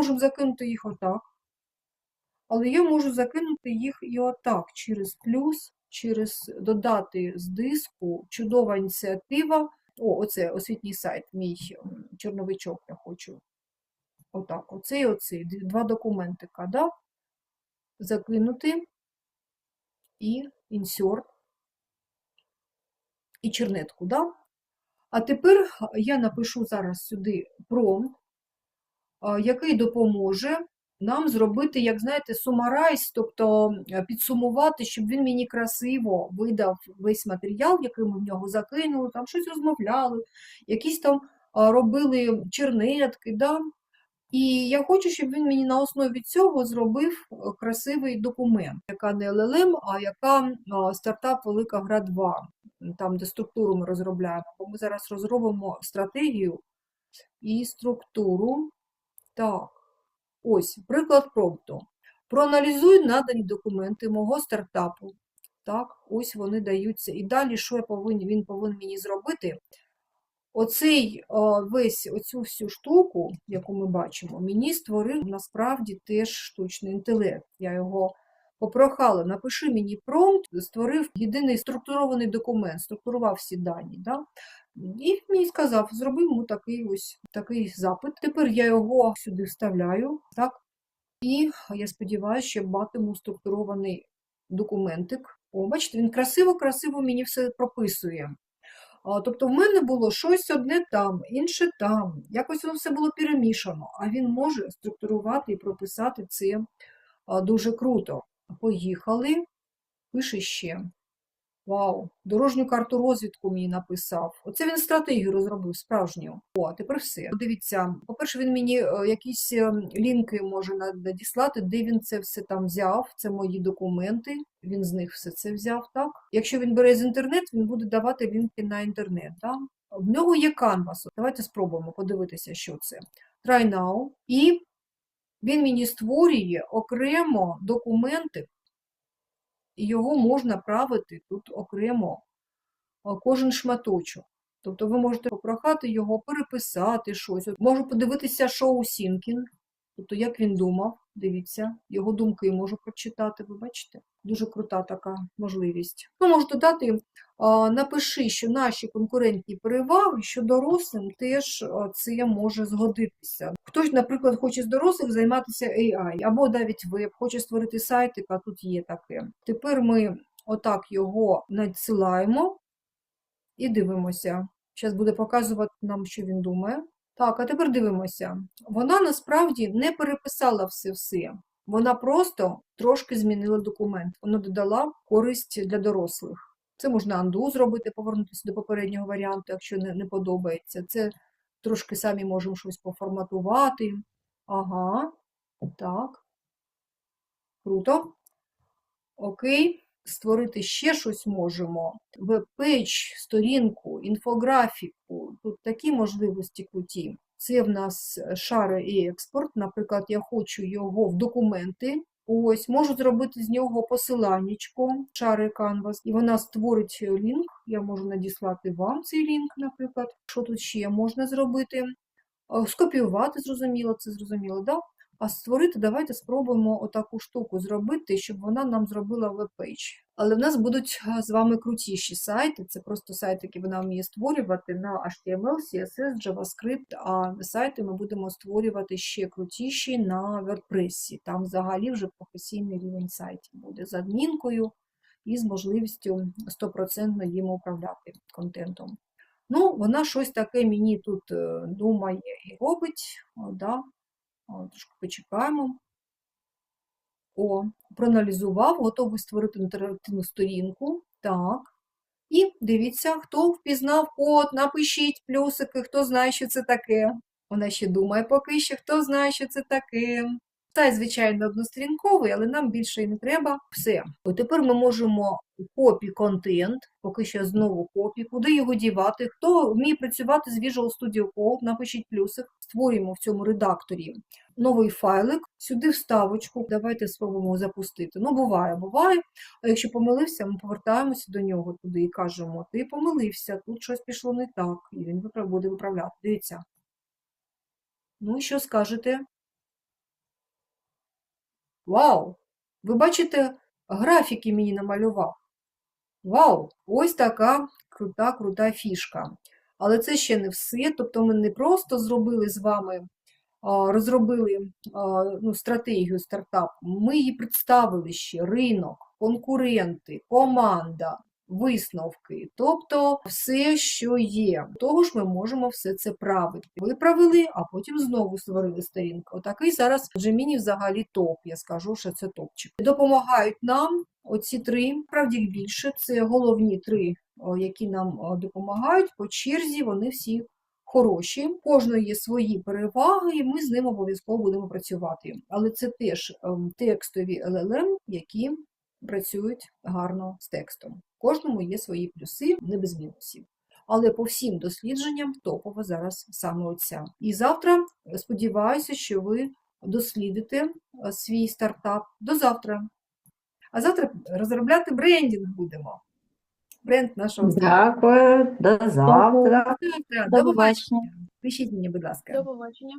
Можемо закинути їх отак. Але я можу закинути їх і отак, через плюс, через додати з диску. Чудова ініціатива. О, оце освітній сайт, мій чорновичок я хочу. Отак, оцей оцей. Два документика, да? Закинути і інсерт, і чернетку, да? А тепер я напишу зараз сюди промпт, який допоможе нам зробити, як знаєте, сумарайз, тобто е, підсумувати, щоб він мені красиво видав весь матеріал, який ми в нього закинули, там щось розмовляли, якісь там робили чернетки. Да? І я хочу, щоб він мені на основі цього зробив е, красивий документ, яка не LLM, а яка стартап Велика Гра 2, там, де структуру ми розробляємо. Бо ми зараз розробимо стратегію і структуру. Так, ось приклад промпту. Проаналізуй надані документи мого стартапу. Так, ось вони даються. І далі, що я повинен, він повинен мені зробити? Оцей весь оцю всю штуку, яку ми бачимо, мені створив насправді теж штучний інтелект. Я його попрохала, напиши мені промпт, створив єдиний структурований документ, структурував всі дані. Да? І мені сказав, зроби йому такий ось такий запит. Тепер я його сюди вставляю, так? І я сподіваюся, що матиму структурований документик. О, бачите, він красиво-красиво мені все прописує. Тобто в мене було щось одне там, інше там, якось воно все було перемішано, а він може структурувати і прописати це дуже круто. Поїхали, пише ще. Вау, дорожню карту розвідку мені написав. Оце він стратегію розробив справжню. О, а тепер все. Дивіться, по-перше, він мені е, якісь е, лінки може надіслати, де він це все там взяв. Це мої документи. Він з них все це взяв, так? Якщо він бере з інтернет, він буде давати лінки на інтернет. Так? В нього є. От Давайте спробуємо подивитися, що це. Try now. І він мені створює окремо документи, і його можна правити тут окремо кожен шматочок. Тобто ви можете попрохати його переписати щось. От Можу подивитися шоу Сінкін, тобто як він думав, дивіться, його думки можу прочитати, ви бачите? Дуже крута така можливість. Ну, можу додати, напиши, що наші конкурентні переваги, що дорослим теж це може згодитися. Хтось, наприклад, хоче з дорослих займатися AI, або навіть веб, хоче створити сайтик, а тут є таке. Тепер ми отак його надсилаємо і дивимося. Зараз буде показувати нам, що він думає. Так, а тепер дивимося. Вона насправді не переписала все-все. Вона просто трошки змінила документ. Вона додала користь для дорослих. Це можна undo зробити, повернутися до попереднього варіанту, якщо не, не подобається. Це трошки самі можемо щось поформатувати. Ага, так. Круто. Окей. Створити ще щось можемо. Веб-пейдж, сторінку, інфографіку. Тут такі можливості круті. Це в нас е, шари і експорт. Наприклад, я хочу його в документи. Ось, можу зробити з нього посиланнячко, шари Canvas, і вона створить е, лінк. Я можу надіслати вам цей лінк, наприклад. Що тут ще можна зробити? Е, Скопіювати, зрозуміло, це зрозуміло, да? А створити, давайте спробуємо отаку штуку зробити, щоб вона нам зробила веб-пейдж. Але в нас будуть з вами крутіші сайти. Це просто сайти, які вона вміє створювати на HTML, CSS, JavaScript, а сайти ми будемо створювати ще крутіші на WordPress. Там взагалі вже професійний рівень сайтів буде з адмінкою і з можливістю 100% їм управляти контентом. Ну, вона щось таке мені тут е, думає і робить. О, да. О, Трошки почекаємо. О, проаналізував, готовий створити інтерактивну сторінку. Так. І дивіться, хто впізнав код, напишіть плюсики, хто знає, що це таке. Вона ще думає поки що, хто знає, що це таке. Сайт, звичайно, односторінковий, але нам більше і не треба. Все. От тепер ми можемо копі контент, поки що знову копі, куди його дівати. Хто вміє працювати з Visual Studio Code, напишіть плюсик, створюємо в цьому редакторі новий файлик, сюди вставочку. Давайте спробуємо запустити. Ну, буває, буває. А якщо помилився, ми повертаємося до нього туди і кажемо: ти помилився, тут щось пішло не так, і він буде виправляти. Дивіться. Ну і що скажете? Вау! Ви бачите, графіки мені намалював. Вау! Ось така крута, крута фішка. Але це ще не все. Тобто ми не просто зробили з вами, розробили ну, стратегію стартапу, ми її представили ще ринок, конкуренти, команда, висновки, тобто все, що є. Того ж ми можемо все це правити. Виправили, а потім знову створили сторінку. Отакий зараз Gemini взагалі топ. Я скажу, що це топчик. Допомагають нам оці три, правді більше. Це головні три, які нам допомагають по черзі. Вони всі хороші. Кожної є свої переваги, і ми з ним обов'язково будемо працювати. Але це теж ем, текстові LLM, які працюють гарно з текстом. Кожному є свої плюси, не без мінусів. Але по всім дослідженням топова зараз саме оця. І завтра е, сподіваюся, що ви дослідите е, свій стартап до завтра. А завтра розробляти брендінг будемо. Бренд нашого. Дякую, до завтра. До побачення. Пишіть мені, будь ласка. До побачення.